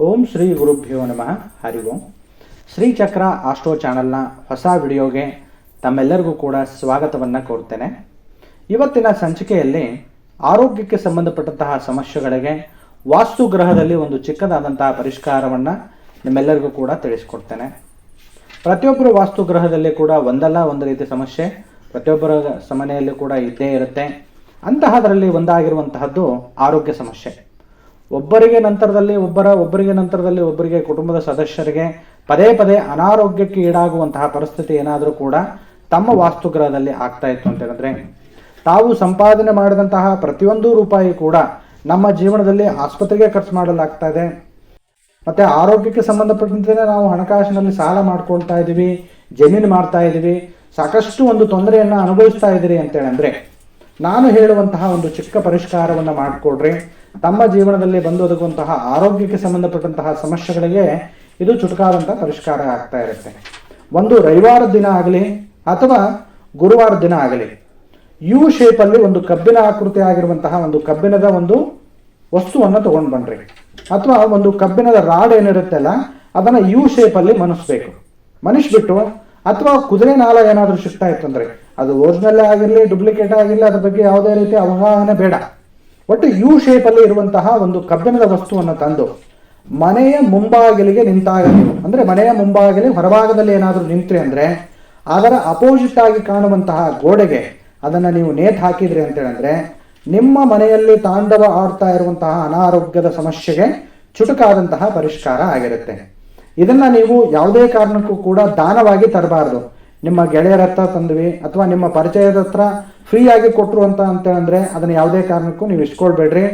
ಓಂ ಶ್ರೀ ಗುರುಭ್ಯೋ ನಮಃ. ಹರಿ ಓಂ. ಶ್ರೀ ಚಕ್ರ ಆಸ್ಟ್ರೋ ಚಾನಲ್ನ ಹೊಸ ವಿಡಿಯೋಗೆ ತಮ್ಮೆಲ್ಲರಿಗೂ ಕೂಡ ಸ್ವಾಗತವನ್ನು ಕೋರ್ತೇನೆ. ಇವತ್ತಿನ ಸಂಚಿಕೆಯಲ್ಲಿ ಆರೋಗ್ಯಕ್ಕೆ ಸಂಬಂಧಪಟ್ಟಂತಹ ಸಮಸ್ಯೆಗಳಿಗೆ ವಾಸ್ತು ಗ್ರಹದಲ್ಲಿ ಒಂದು ಚಿಕ್ಕದಾದಂತಹ ಪರಿಷ್ಕಾರವನ್ನು ನಿಮ್ಮೆಲ್ಲರಿಗೂ ಕೂಡ ತಿಳಿಸ್ಕೊಡ್ತೇನೆ. ಪ್ರತಿಯೊಬ್ಬರು ವಾಸ್ತು ಗ್ರಹದಲ್ಲಿ ಕೂಡ ಒಂದಲ್ಲ ಒಂದು ರೀತಿ ಸಮಸ್ಯೆ, ಪ್ರತಿಯೊಬ್ಬರ ಸಮನೆಯಲ್ಲಿ ಕೂಡ ಇದ್ದೇ ಇರುತ್ತೆ. ಅಂತಹದರಲ್ಲಿ ಒಂದಾಗಿರುವಂತಹದ್ದು ಆರೋಗ್ಯ ಸಮಸ್ಯೆ. ಒಬ್ಬರಿಗೆ ನಂತರದಲ್ಲಿ ಒಬ್ಬರ, ಒಬ್ಬರಿಗೆ ನಂತರದಲ್ಲಿ ಒಬ್ಬರಿಗೆ ಕುಟುಂಬದ ಸದಸ್ಯರಿಗೆ ಪದೇ ಪದೇ ಅನಾರೋಗ್ಯಕ್ಕೆ ಈಡಾಗುವಂತಹ ಪರಿಸ್ಥಿತಿ ಏನಾದರೂ ಕೂಡ ತಮ್ಮ ವಾಸ್ತುಗ್ರಹದಲ್ಲಿ ಆಗ್ತಾ ಇತ್ತು ಅಂತ ಹೇಳಿದ್ರೆ, ತಾವು ಸಂಪಾದನೆ ಮಾಡಿದಂತಹ ಪ್ರತಿಯೊಂದು ರೂಪಾಯಿ ಕೂಡ ನಮ್ಮ ಜೀವನದಲ್ಲಿ ಆಸ್ಪತ್ರೆಗೆ ಖರ್ಚು ಮಾಡಲಾಗ್ತಾ ಇದೆ. ಮತ್ತೆ ಆರೋಗ್ಯಕ್ಕೆ ಸಂಬಂಧಪಟ್ಟಂತೆ ನಾವು ಹಣಕಾಸಿನಲ್ಲಿ ಸಾಲ ಮಾಡ್ಕೊಳ್ತಾ ಇದ್ದೀವಿ, ಜಮೀನು ಮಾಡ್ತಾ ಇದ್ದೀವಿ, ಸಾಕಷ್ಟು ಒಂದು ತೊಂದರೆಯನ್ನ ಅನುಭವಿಸ್ತಾ ಇದ್ದೀರಿ ಅಂತೇಳಂದರೆ ನಾನು ಹೇಳುವಂತಹ ಒಂದು ಚಿಕ್ಕ ಪರಿಷ್ಕಾರವನ್ನು ಮಾಡಿಕೊಡ್ರಿ. ತಮ್ಮ ಜೀವನದಲ್ಲಿ ಬಂದು ಒದಗುವಂತಹ ಆರೋಗ್ಯಕ್ಕೆ ಸಂಬಂಧಪಟ್ಟಂತಹ ಸಮಸ್ಯೆಗಳಿಗೆ ಇದು ಚುಟುಕಾದಂತಹ ಪರಿಷ್ಕಾರ ಆಗ್ತಾ ಇರುತ್ತೆ. ಒಂದು ರವಿವಾರ ದಿನ ಆಗಲಿ ಅಥವಾ ಗುರುವಾರ ದಿನ ಆಗಲಿ ಯು ಶೇಪಲ್ಲಿ ಒಂದು ಕಬ್ಬಿನ ಆಕೃತಿ ಆಗಿರುವಂತಹ ಒಂದು ಕಬ್ಬಿಣದ ಒಂದು ವಸ್ತುವನ್ನು ತಗೊಂಡು ಬನ್ರಿ. ಅಥವಾ ಒಂದು ಕಬ್ಬಿಣದ ರಾಡ್ ಏನಿರುತ್ತಲ್ಲ, ಅದನ್ನ ಯು ಶೇಪಲ್ಲಿ ಮನಸ್ಬೇಕು. ಮನಿಸ್ಬಿಟ್ಟು ಅಥವಾ ಕುದುರೆ ನಾಳ ಏನಾದರೂ ಸಿಗ್ತಾ ಇತ್ತು ಅಂದರೆ ಅದು ಒರಿಜಿನಲ್ ಆಗಿರಲಿ ಡುಪ್ಲಿಕೇಟ್ ಆಗಿರಲಿ ಅದ್ರ ಬಗ್ಗೆ ಯಾವುದೇ ರೀತಿ ಅವಗಾಹನೆ ಬೇಡ. ಒಟ್ಟು ಯು ಶೇಪಲ್ಲಿ ಇರುವಂತಹ ಒಂದು ಕಬ್ಬಿಣದ ವಸ್ತುವನ್ನು ತಂದು ಮನೆಯ ಮುಂಬಾಗಿಲಿಗೆ ನಿಂತಾಗ ನೀವು ಅಂದ್ರೆ ಮನೆಯ ಮುಂಬಾಗಿಲಿ ಹೊರಭಾಗದಲ್ಲಿ ಏನಾದರೂ ನಿಂತ್ರಿ ಅಂದ್ರೆ ಅದರ ಅಪೋಸಿಟ್ ಆಗಿ ಕಾಣುವಂತಹ ಗೋಡೆಗೆ ಅದನ್ನ ನೀವು ನೇತು ಹಾಕಿದ್ರಿ ಅಂತ ಹೇಳಿದ್ರೆ ನಿಮ್ಮ ಮನೆಯಲ್ಲಿ ತಾಂಡವ ಆಡ್ತಾ ಇರುವಂತಹ ಅನಾರೋಗ್ಯದ ಸಮಸ್ಯೆಗೆ ಚುಟುಕಾದಂತಹ ಪರಿಷ್ಕಾರ ಆಗಿರುತ್ತೆ. ಇದನ್ನ ನೀವು ಯಾವುದೇ ಕಾರಣಕ್ಕೂ ಕೂಡ ದಾನವಾಗಿ ತರಬಾರದು. ನಿಮ್ಮ ಗೆಳೆಯರ ಹತ್ರ ತಂದ್ವಿ ಅಥವಾ ನಿಮ್ಮ ಪರಿಚಯದ ಹತ್ರ ಫ್ರೀ ಆಗಿ ಕೊಟ್ರು ಅಂತ ಅಂದ್ರೆ ಅದನ್ನ ಯಾವುದೇ ಕಾರಣಕ್ಕೂ ನೀವು ಇಸ್ಕೊಳ್ಬೇಡ್ರಿ.